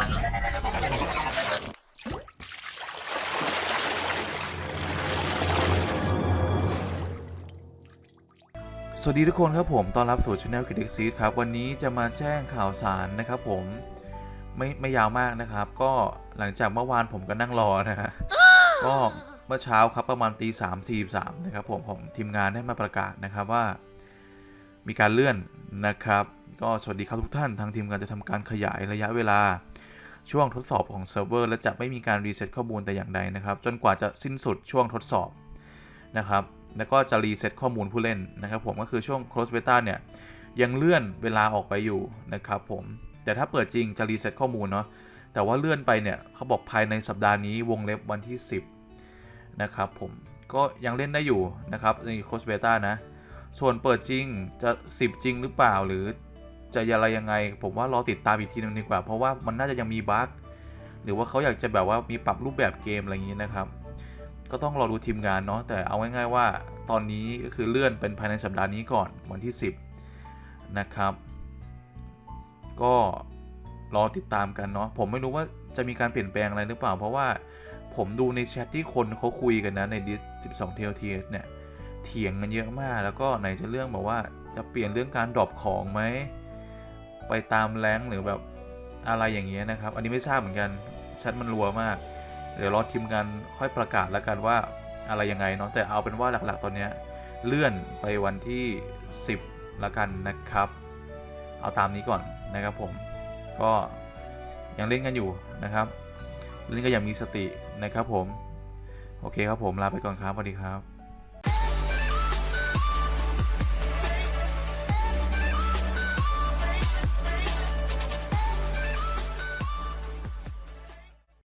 สวัสดีทุกคนครับผมต้อนรับสู่ช anel กิด e ซีครับ วันนี้จะมาแจ้งข่าวสารนะครับผม ไม่ไม่ยาวมากนะครับ ก็หลังจากเมื่อวานผมก็นั่งรอนะฮะก็เมื่อเช้าครับประมาณตีสามสี่สามนะครับผมผมทีมงานได้มาประกาศนะครับว่า มีการเลื่อนนะครับ ก็สวัสดีครับทุกท่านทางทีมงานจะทำการขยายระยะเวลา ช่วงทดสอบของเซิร์ฟเวอร์และจะไม่มีการรีเซ็ตข้อมูลแต่อย่างใดนะครับ จนกว่าจะสิ้นสุดช่วงทดสอบนะครับแล้วก็จะรีเซ็ตข้อมูลผู้เล่นนะครับผมก็คือช่วง close beta เนี่ยยังเลื่อนเวลาออกไปอยู่นะครับผมแต่ถ้าเปิดจริงจะรีเซ็ตข้อมูลเนาะแต่ว่าเลื่อนไปเนี่ยเขาบอกภายในสัปดาห์นี้วงเล็บวันที่ 10นะครับผมก็ยังเล่นได้อยู่นะครับใน close beta นะส่วนเปิดจริงจะ 10 จริงหรือเปล่าหรือ จะอะไรยังไง ผมว่ารอติดตามอีกทีนึงดีกว่า เพราะว่ามันน่าจะยังมีบั๊กหรือว่าเขาอยากจะแบบว่ามีปรับรูปแบบเกมอะไรอย่างนี้นะครับ ก็ต้องรอดูทีมงานเนาะแต่เอาง่ายๆว่าตอนนี้ก็คือเลื่อนเป็นภายในสัปดาห์นี้ก่อนวันที่ 10 นะครับ ก็รอติดตามกันเนาะผมไม่รู้ว่าจะมีการเปลี่ยนแปลงอะไรหรือเปล่า เพราะว่าผมดูในแชทที่คนเขาคุยกันนะในดิส12 TLT เนี่ยเถียงกันเยอะมาก แล้วก็ไหนจะเรื่องแบบว่าจะเปลี่ยนเรื่องการดรอปของไหม ไปตามแรงหรือแบบอะไรอย่างเงี้ยนะครับ อันนี้ไม่ทราบเหมือนกันแชทมันรัวมาก เดี๋ยวรอทีมงานค่อยประกาศแล้วกันว่าอะไรยังไงเนาะแต่เอาเป็นว่าหลักๆตอนเนี้ยเลื่อนไปวันที่ 10แล้วกันนะครับ เอาตามนี้ก่อนนะครับผมก็ยังเล่นกันอยู่นะครับ เล่นก็ยังมีสตินะครับผม โอเคครับผมลาไปก่อนครับสวัสดีครับ